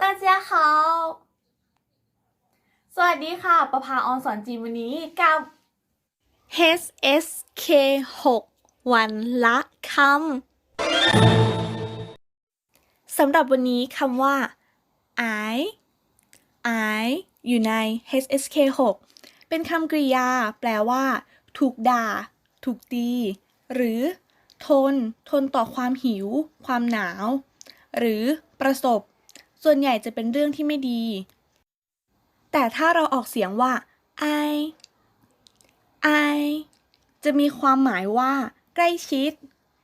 大家好สวัสดีค่ะ ประภาออนสอนจีนวันนี้กับ HSK 6 วันละคำสำหรับวันนี้คำว่าไอไออยู่ใน HSK 6 เป็นคำกริยา แปลว่า ถูกด่า ถูกตี หรือ ทน ทนต่อความหิว ความหนาว หรือประสบ ส่วนใหญ่จะเป็นเรื่องที่ไม่ดี แต่ถ้าเราออกเสียงว่า I I จะมีความหมายว่า ใกล้ชิด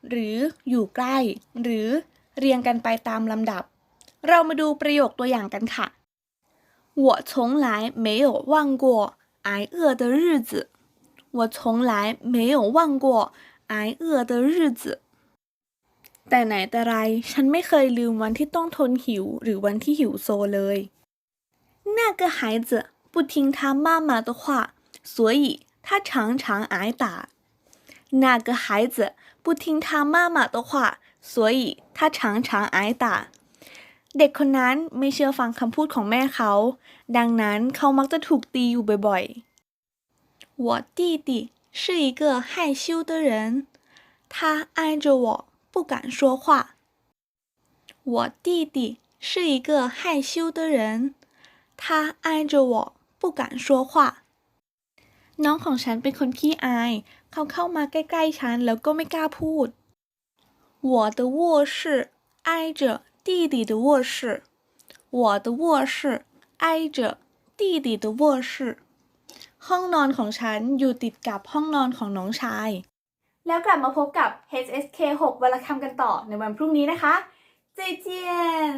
หรืออยู่ใกล้ หรือเรียงกันไปตามลำดับ เรามาดูประโยคตัวอย่างกันค่ะ我从来没有忘过挨饿的日子我从来没有忘过挨饿的日子 แต่ไหนแต่ไรฉันไม่เคยลืมวันที่ต้องทนหิว หรือวันที่หิวโซเลย 那个孩子不听他妈妈的话，所以他常常挨打。那个孩子不听他妈妈的话，所以他常常挨打。เด็กคนนั้นไม่เชื่อฟังคำพูดของแม่เขา ดังนั้นเขามักจะถูกตีอยู่บ่อยๆ。我弟弟是一个害羞的人，他挨着我 不敢说话。我弟弟是一个害羞的人。他挨着我不敢说话 น้องของฉันเป็นคนขี้อาย เขาเข้ามาใกล้ๆฉันแล้วก็ไม่กล้าพูด我的卧室挨着弟弟的卧室我的卧室挨着弟弟的卧室ห้องนอนของฉันอยู่ติดกับห้องนอนของน้องชาย แล้วกลับมาพบกับ HSK 6วันละคำกันต่อในวันพรุ่งนี้นะคะ เจเจียน